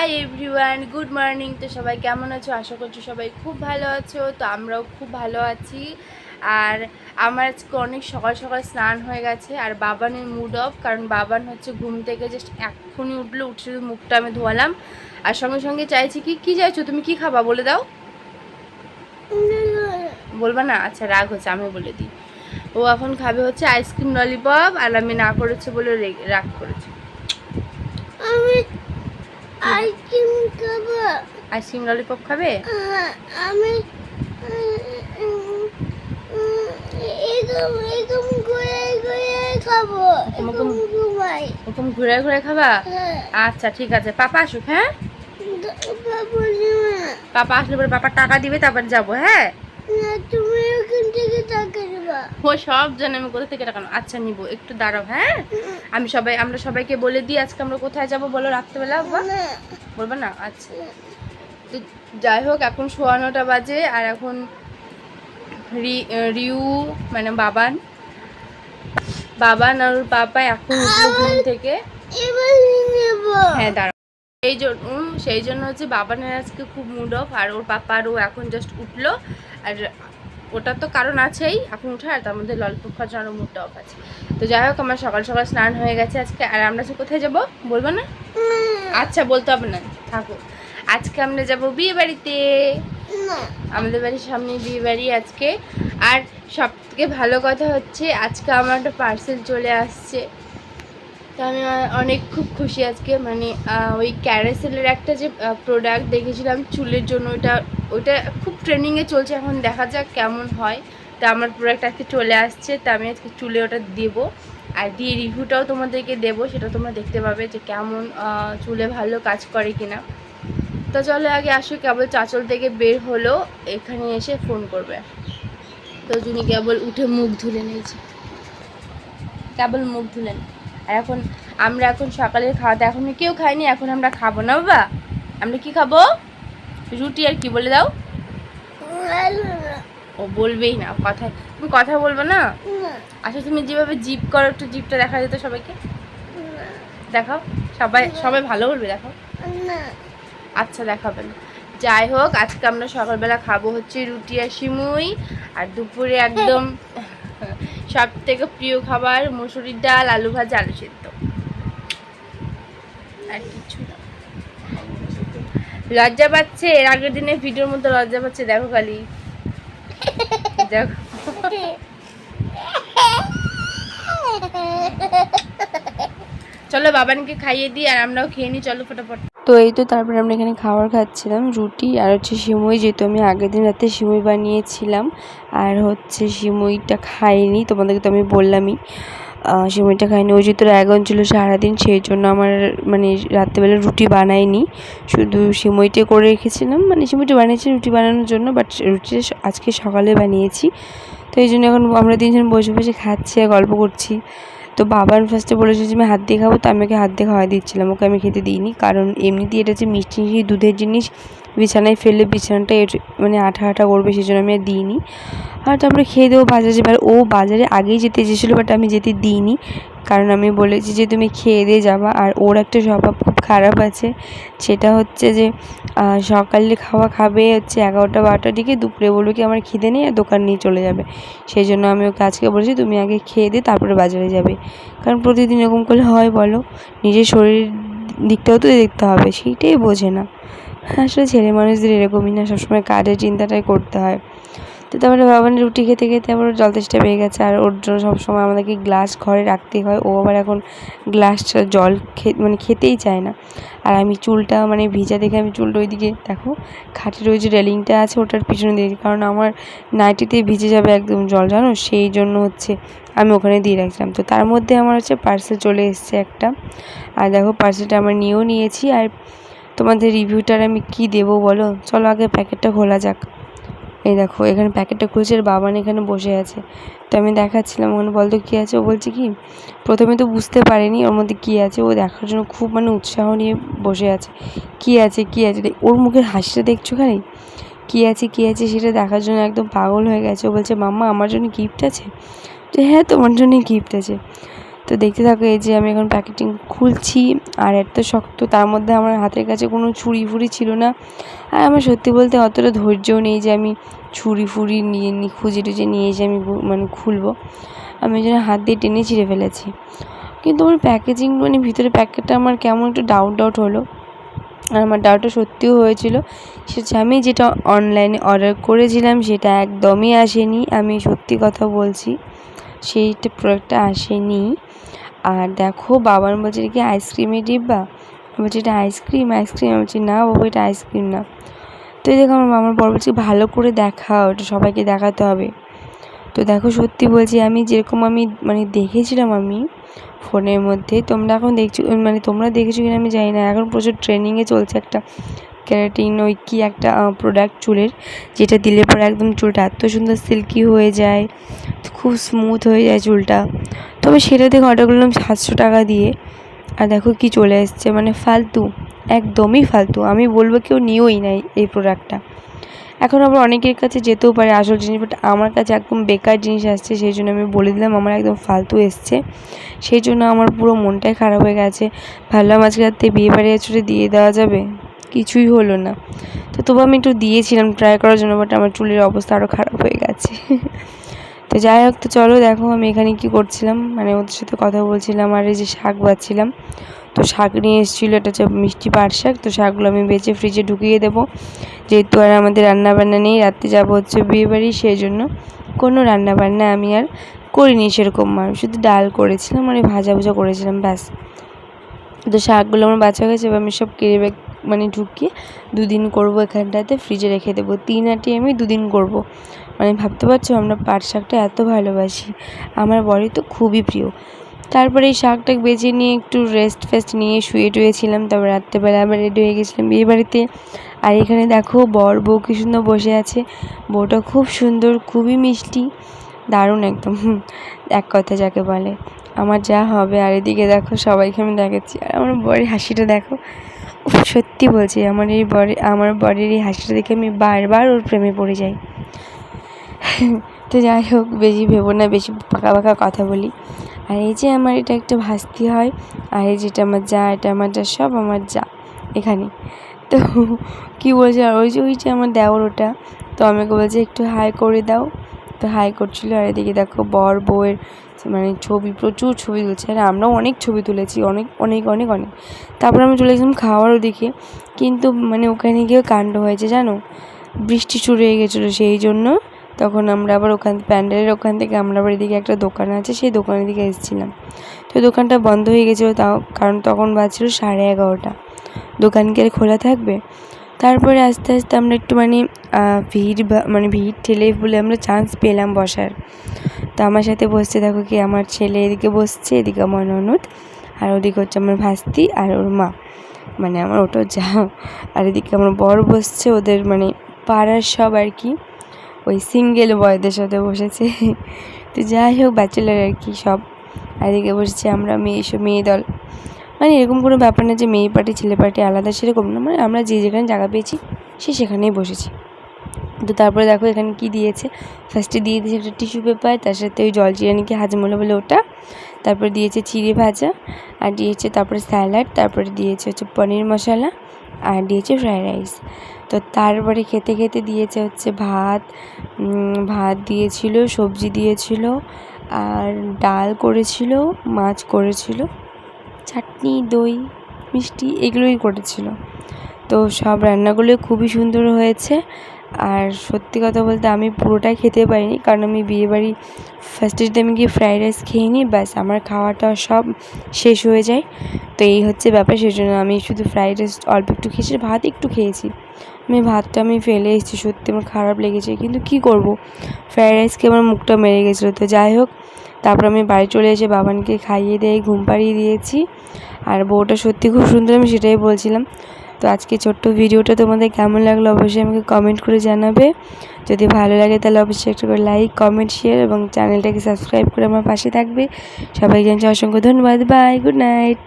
Hi everyone good morning তো সবাই কেমন আছো? আশা করছ সবাই খুব ভালো আছো। তো আমরাও খুব ভালো আছি। আর আমার আজকে অনেক সকাল সকাল স্নান হয়ে গেছে। আর বাবানের মুড অফ কারণ বাবান হচ্ছে ঘুম থেকে জাস্ট এক্ষুনি উঠল, উঠে শুধু মুখটা আমি ধোয়ালাম। আর সঙ্গে সঙ্গে চাইছি কি কি চাইছো? তুমি কি খাবা বলে দাও। বলবা না? আচ্ছা রাগ হচ্ছে, আমি বলে দিই। ও এখন খাবে হচ্ছে আইসক্রিম ললিপপ আর আমি না করেছে বলে রেগে- করেছে। আইসক্রিম খাব। আইসক্রিম ললিপপ খাবে? আমি ওরকম ঘুরে ঘুরে খাবা হ্যাঁ। আচ্ছা ঠিক আছে। পাপা আসুক হ্যাঁ? পাপা আসলে পরে পাপা টাকা দিবে তারপর যাব হ্যাঁ না তুমি ওখান থেকে টাকা দেবা ও সব জানে আমি কোথা থেকে টাকা আচ্ছা নিবো। একটু দাঁড়াও হ্যাঁ? আমি সবাই আমরা সবাইকে বলে দিই আজকে আমরা কোথায় যাব বলো রাত্রেবেলা না বলবে না? আচ্ছা। তো যাই হোক এখন সোয়া নটা বাজে আর এখন রিউ মানে বাবান বাবান আর ওর পাপা এখন উঠল ঘুম থেকে। হ্যাঁ দাঁড়াও। সেই জন্য সেই জন্য হচ্ছে বাবানের আজকে খুব মুড অফ আর ওর পাপারও এখন জাস্ট উঠল আর ওটার তো কারণ আছেই এখন উঠে আর তার মধ্যে ললিপপ খাওয়ার জন্য মুড অফ আছে। তো যাই হোক আমার সকাল সকাল স্নান হয়ে গেছে আজকে। আর আমরা আজকে কোথায় যাব? বলব না? আচ্ছা বলতে হবে না। থাকো। আজকে আমরা যাব বিয়ে বাড়িতে। আমাদের বাড়ির সামনে বিয়ে বাড়ি আজকে। আর সব থেকে ভালো কথা হচ্ছে আজকে আমার একটা পার্সেল চলে আসছে। তো আমি অনেক খুব খুশি আজকে। মানে ওই ক্যারাসেলের একটা যে প্রোডাক্ট দেখেছিলাম চুলের জন্য, ওইটা ওইটা খুব ট্রেনিংয়ে চলছে, এখন দেখা যাক কেমন হয়। তো আমার প্রোডাক্ট আজকে চলে আসছে, তো আমি আজকে চুলে ওটা দেবো। আর দিয়ে রিভিউটাও তোমাদেরকে দেবো, সেটা তোমরা দেখতে পাবে যে কেমন চুলে ভালো কাজ করে কিনা। তো চলো আগে আসো, কেবল চাঁচল থেকে বের হলো, এখানে এসে ফোন করবে। তো জুনি কেবল উঠে মুখ ধুলে নিয়েছে। কেবল মুখ ধুলেন আর এখন আমরা এখন সকালের খাওয়াতে এখন কেউ খাইনি, এখন আমরা খাব না বাবা। আমরা কি খাব? রুটি আর কি বলে দাও। ও বলবেই না, কথা তুমি কথা বলব না? আচ্ছা তুমি যেভাবে জিপ করো, একটু জিপটা দেখা যেত সবাইকে। দেখাও, সবাই সবাই ভালো বলবে, দেখাও। আচ্ছা দেখাবেন। যাই হোক, আজকে আমরা সকালবেলা খাব হচ্ছে রুটি আর সিমুই, আর দুপুরে একদম সব থেকে প্রিয় খাবার মুসুরির ডাল, আলু ভাজা, আলু সেদ্ধ। আর কিছু না। লজ্জা পাচ্ছে, এর আগের দিনে ভিডিওর মধ্যে লজ্জা পাচ্ছে, দেখো খালি। দেখো। চলো বাবানকে খাইয়ে দিই, আর আমরাও খেয়ে নিই, চলো ফটাফট। তো এই তো তারপরে আমরা এখানে খাবার খাচ্ছিলাম, রুটি আর হচ্ছে সিমুই যেহেতু আমি আগের দিন রাতে সিমুই বানিয়েছিলাম আর হচ্ছে সিমুইটা খাইনি, তোমাদেরকে তো আমি বললামই সিমুইটা খাইনি। ওই যেহেতু রায়গঞ্জ ছিল সারাদিন, সেই জন্য আমার মানে রাত্রেবেলা রুটি বানাইনি। শুধু সিমুইটা করে রেখেছিলাম মানে সিমুইটা বানিয়েছি রুটি বানানোর জন্য বাট রুটিটা আজকে সকালে বানিয়েছি। তো এই জন্য এখন আমরা তিনজন বসে বসে খাচ্ছি আর গল্প করছি। তো বাবার ফার্স্টে বলেছে যে, আমি হাত দিয়ে খাব। তো আমি ওকে হাত দিয়ে খাওয়া দিচ্ছিলাম। ওকে আমি খেতে দিইনি। কারণ এমনিতেই এটা যে মিষ্টি মিষ্টি দুধের জিনিস, বিছানায় ফেললে বিছানাটা মানে আঠা আঠা করবে সেই জন্য আমি আর দিইনি। আর তারপরে খেয়ে দেবো বাজারে। এবার ও বাজারে আগেই যেতে যেছিলো বাট আমি যেতে দিইনি। কারণ আমি বলেছি যে, তুমি খেয়ে দিয়ে যাবা। আর ওর একটা স্বভাব খারাপ আছে। সেটা হচ্ছে যে সকালে খাওয়া খাবে হচ্ছে এগারোটা বারোটার দিকে, দুপুরে বলবে কি আমার খিদে নেই আর দোকান নিয়ে চলে যাবে। সেই জন্য আমি ওকে আজকে বলেছি, তুমি আগে খেয়ে দিয়ে তারপরে বাজারে যাবে। কারণ প্রতিদিন এরকম করলে হয় বলো? নিজের শরীর দিকটাও তো দেখতে হবে, সেইটাই বোঝে না। আসলে ছেলে মানুষদের এরকমই না, সবসময় কাজের চিন্তাটাই করতে হয়। তো তারপরে বাবানের রুটি খেতে খেতে আবার জল তেষ্টা পেয়ে গেছে। আর ওর জন্য সবসময় আমাদেরকে গ্লাস ঘরে রাখতেই হয়। ও আবার এখন গ্লাস জল মানে খেতেই চায় না। আর আমি চুলটা মানে ভিজা দেখে আমি চুলটা ওইদিকে, দেখো, খাটের ওই যে রেলিংটা আছে ওটার পিছনে দিয়েছি কারণ আমার নাইটিতে ভিজে যাবে একদম জল, জানো? সেই জন্য হচ্ছে আমি ওখানে দিয়ে রাখছিলাম। তো তার মধ্যে আমার হচ্ছে পার্সেল চলে এসছে একটা। আর দেখো, পার্সেলটা আমার নিয়েও নিয়েছি। আর তোমাদের রিভিউটার আমি কি দেবো বলো? চলো আগে প্যাকেটটা খোলা যাক। এই দেখো, এখানে প্যাকেটটা খুলছে আর বাবান এখানে বসে আছে। তো আমি দেখাচ্ছিলাম, ওখানে বলতো কী আছে? ও বলছে কি, প্রথমে তো বুঝতে পারেনি ওর মধ্যে কী আছে। ও দেখার জন্য খুব মানে উৎসাহ নিয়ে বসে আছে। কী আছে কী আছে? ওর মুখের হাসিটা দেখছ খালি? কী আছে কী আছে সেটা দেখার জন্য একদম পাগল হয়ে গেছে। ও বলছে, মাম্মা, আমার জন্য গিফট আছে? যে হ্যাঁ তোমার জন্য গিফট আছে। তো দেখতে থাকো, এই যে আমি এখন প্যাকেটিং খুলছি, আর এত শক্ত, তার মধ্যে আমার হাতের কাছে কোনো ছুরি ফুরি ছিল না। আর আমার সত্যি বলতে অতটা ধৈর্যও নেই যে আমি ছুরি ফুরি নিয়ে নি, খুঁজে টুজে নিয়ে এসে আমি মানে খুলবো। আমি ওই জন্য হাত দিয়ে টেনে ছিঁড়ে ফেলেছি। কিন্তু আমার প্যাকেজিং মানে ভিতরে প্যাকেটটা আমার কেমন একটু ডাউট ডাউট হলো। আর আমার ডাউটটা সত্যিও হয়েছিল সেটা আমি যেটা অনলাইনে অর্ডার করেছিলাম, সেটা একদমই আসেনি। আমি সত্যি কথা বলছি, সেইটা প্রোডাক্টটা আসেনি। আর দেখো বাবার বলছে এটা কি আইসক্রিমের ডিব্বা? বলছি, এটা আইসক্রিম আইসক্রিম। আমি বলছি, না বাবু, এটা আইসক্রিম না। তো এই দেখো আমার মামার বড় বলছি, ভালো করে দেখাও, এটা সবাইকে দেখাতে হবে। তো দেখো সত্যি বলছি, আমি যেরকম আমি মানে দেখেছিলাম আমি ফোনের মধ্যে। তোমরা এখন দেখছ মানে তোমরা দেখেছ কিনা আমি জানি না। এখন প্রচুর ট্রেনিংয়ে চলছে একটা ক্যারাটিন ওই কি একটা প্রোডাক্ট চুলের, যেটা দিলে পরে একদম চুলটা এত সুন্দর সিল্কি হয়ে যায়, খুব স্মুথ হয়ে যায় চুলটা। তবে সেটা দেখে অর্ডার করলাম সাতশো টাকা দিয়ে। আর দেখো কি চলে এসছে মানে ফালতু, একদমই ফালতু। আমি বলব কেউ নিয়েই নাই এই প্রোডাক্টটা এখন আবার অনেকের কাছে যেতেও পারে আসল জিনিস বাট আমার কাছে একদম বেকার জিনিস আসছে, সেই জন্য আমি বলে দিলাম, আমার একদম ফালতু এসছে। সেই জন্য আমার পুরো মনটাই খারাপ হয়ে গেছে। ভাবলাম আজকে রাত্রে বিয়ে বাড়ি ছুটে দিয়ে দেওয়া যাবে? কিছুই হলো না। তো তবু আমি একটু দিয়েছিলাম ট্রাই করার জন্য বাট আমার চুলের অবস্থা আরও খারাপ হয়ে গেছে। তো যাই হোক, তো চলো দেখো আমি এখানে কি করছিলাম। মানে ওদের সাথে কথা বলছিলাম, আর এই যে শাক বাচ্ছিলাম। তো শাক নিয়ে এসেছিল, এটা হচ্ছে মিষ্টি পাট শাক। তো শাকগুলো আমি বেছে ফ্রিজে ঢুকিয়ে দেবো। যেহেতু আর আমাদের রান্না বান্না নেই রাত্রে যাব হচ্ছে বিয়ে বাড়ি সেই জন্য কোনো রান্না বান্না আমি আর করিনি সেরকম। আর শুধু ডাল করেছিলাম মানে ভাজা ভুজা করেছিলাম, ব্যাস। তো শাকগুলো আমার বাঁচা গেছে, এবার আমি সব কেড়ে মানে ঢুকিয়ে দুদিন করব এখানটাতে ফ্রিজে রেখে দেবো। তিন আটি আমি দুদিন করব। মানে ভাবতে পারছ, আমরা পাট শাকটা এত ভালোবাসি। আমার বড়ি তো খুবই প্রিয়। তারপরে এই শাকটা বেছে নিয়ে একটু রেস্ট ফেস্ট নিয়ে শুয়ে টুয়েছিলাম, তারপর রাত্রেবেলা আবার রেডি হয়ে গেছিলাম বিয়ে বাড়িতে। আর এখানে দেখো বর বউ কি সুন্দর বসে আছে। বউটা খুব সুন্দর, খুবই মিষ্টি, দারুণ একদম। এক কথা যাকে বলে। আমার যা হবে, আর এদিকে দেখো সবাইকে আমি দেখাচ্ছি। আর আমার বরের হাসিটা দেখো। সত্যি বলছি, আমার এই বরে, আমার বরের এই হাসিটা দেখে আমি বারবার ওর প্রেমে পড়ে যাই। তো যাই হোক, বেশি ভেবো না, বেশি পাকা পাকা কথা বলি। আর এই যে আমার এটা একটা ভাস্তি হয়, আর এই যেটা আমার যা, এটা আমার যা, সব আমার যা, এখানে। তো কী বলছে? আর ওই যে ওই যে আমার দেওর ওটা, তো আমাকে বলছে একটু হাই করে দাও। তো হাই করছিল, আর এদিকে দেখো বর বউয়ের মানে ছবি, প্রচুর ছবি তুলছে। আর আমরাও অনেক ছবি তুলেছি, অনেক অনেক অনেক অনেক। তারপর আমি চলে গেছিলাম খাওয়ার ওদিকে। কিন্তু মানে ওখানে গিয়েও কাণ্ড হয়েছে, জানো? বৃষ্টি শুরু হয়ে গেছিল, সেই জন্য তখন আমরা আবার ওখান, প্যান্ডেলের ওখান থেকে আমরা আবার এদিকে একটা দোকান আছে, সেই দোকানের দিকে এসেছিলাম। তো দোকানটা বন্ধ হয়ে গেছিল তাও, কারণ তখন বাজছিল সাড়ে এগারোটা। দোকান কি আর খোলা থাকবে? তারপরে আস্তে আস্তে আমরা একটু মানে ভিড় মানে ভিড় ঠেলে বলে আমরা চান্স পেলাম বসার। তো আমার সাথে বসছে, দেখো কি, আমার ছেলে এদিকে বসছে, এদিকে আমার ননদ, আর ওদিকে হচ্ছে আমার ভাস্তি আর ওর মা। মানে আমার ওটা যা, আর এদিকে আমার বর বসছে, ওদের মানে পাড়ার সব আর কি। ওই সিঙ্গেল বয়দের সাথে বসেছে। তো যাই হোক ব্যাচেলার আর কি সব? এদিকে বসেছি আমরা, মেয়ে সব মেয়ে দল। মানে এরকম কোনো ব্যাপার না যে মেয়ে পার্টি, ছেলে পার্টি আলাদা সেরকম না। মানে আমরা যে যেখানে জায়গা পেয়েছি, সে সেখানেই বসেছি। তো তারপরে দেখো এখানে কি দিয়েছে? ফার্স্টে দিয়ে দিয়েছে একটা টিস্যু পেপার তার সাথে ওই জল চিরানিকে হাজমোলা বলে ওটা। তারপর দিয়েছে চিড়ে ভাজা, আর দিয়েছে তারপরে স্যালাড, তারপরে দিয়েছে হচ্ছে পনির মশলা, আর দিয়েছে ফ্রায়েড রাইস। তো তারপরে খেতে খেতে দিয়েছে হচ্ছে ভাত ভাত দিয়েছিল, সবজি দিয়েছিল, আর ডাল করেছিল, মাছ করেছিল, চাটনি, দই, মিষ্টি এগুলোই করেছিল। তো সব রান্নাগুলোই খুবই সুন্দর হয়েছে। আর সত্যি কথা বলতে আমি পুরোটাই খেতে পারিনি, কারণ আমি বিয়েবাড়ি ফার্স্টে যদি আমি গিয়ে ফ্রাইড রাইস খেয়ে নিই, ব্যাস আমার খাওয়াটা সব শেষ হয়ে যায়। তো এই হচ্ছে ব্যাপার সেই জন্য আমি শুধু ফ্রাইড রাইস অল্প একটু খেয়েছি, ভাত একটু খেয়েছি। আমি ভাতটা আমি ফেলে এসেছি, সত্যি আমার খারাপ লেগেছে, কিন্তু কি করব? ফ্রাইড রাইসকে আমার মুখটা মেরে গেছিল, তো যাই হোক, তারপর আমি বাড়ি চলে এসে বাবানকে খাইয়ে দিয়ে, ঘুম পাড়িয়ে দিয়েছি, আর বউটা সত্যি খুব সুন্দর, আমি সেটাই বলছিলাম। তো আজকে ছোট্ট ভিডিওটা তোমাদের কেমন লাগল অবশ্যই আমাকে কমেন্ট করে জানাবে। যদি ভালো লাগে তাহলে অবশ্যই একটা করে লাইক কমেন্ট শেয়ার এবং চ্যানেলটাকে সাবস্ক্রাইব করে আমার পাশে থাকবে। সবাই জানছে, অসংখ্য ধন্যবাদ বাই গুড নাইট